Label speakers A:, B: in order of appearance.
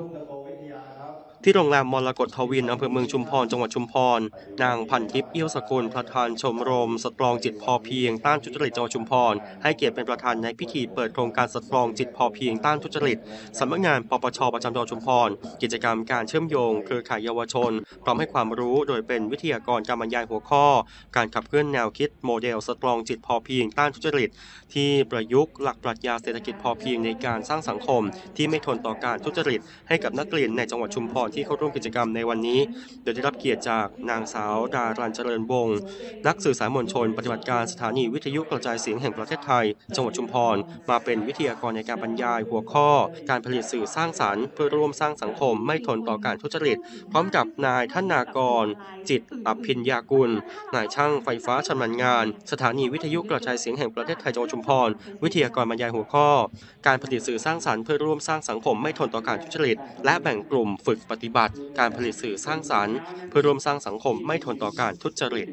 A: ทุ่งตะโกวิทยาครับ
B: ที่โรงแรมมรกตทวินอำเภอเมืองชุมพรจังหวัดชุมพร นางพันทิพย์เอี้ยวสกุลประธานชมรม สตรองจิตพอเพียงต้านทุจริตจังหวัดชุมพร ให้เกียรติเป็นประธานในพิธีเปิดโครงการสตรองจิตพอเพียงต้านทุจริตสำนักงานปปชประจำจังหวัดชุมพร กิจกรรมการเชื่อมโยง เครือข่ายเยาวชน พร้อมให้ความรู้โดยเป็นวิทยากรการบรรยายหัวข้อ การขับเคลื่อนแนวคิดโมเดลสตรองจิตพอเพียงต้านทุจริต ที่ประยุกต์หลักปรัชญาเศรษฐกิจพอเพียงในการสร้างสังคม ที่ไม่ทนต่อการทุจริตให้กับนักเรียนในจังหวัดชุมพรที่เข้าร่วมกิจกรรมในวันนี้ โดยได้รับเกียรติจากนางสาวดารันเจริญวงศ์นักสื่อสารมวลชน ปฏิบัติการสถานีวิทยุกระจายเสียงแห่งประเทศไทย จังหวัดชุมพร มาเป็นวิทยากรในการบรรยายหัวข้อ การผลิตสื่อสร้างสรรค์ เพื่อร่วมสร้างสังคมไม่ทนต่อการทุจริต พร้อมกับนายธนากร จิตอภิญญากุล นายช่างไฟฟ้าชำนาญงาน สถานีวิทยุกระจายเสียงแห่งประเทศไทยจังหวัดชุมพร วิทยากรบรรยายหัวข้อ การผลิตสื่อสร้างสรรค์เพื่อร่วมสร้างสังคมไม่ทนต่อการทุจริต และแบ่งกลุ่มฝึกปฏิบัติ การผลิตสื่อสร้างสรรค์ เพื่อร่วมสร้างสังคมไม่ทนต่อการทุจริต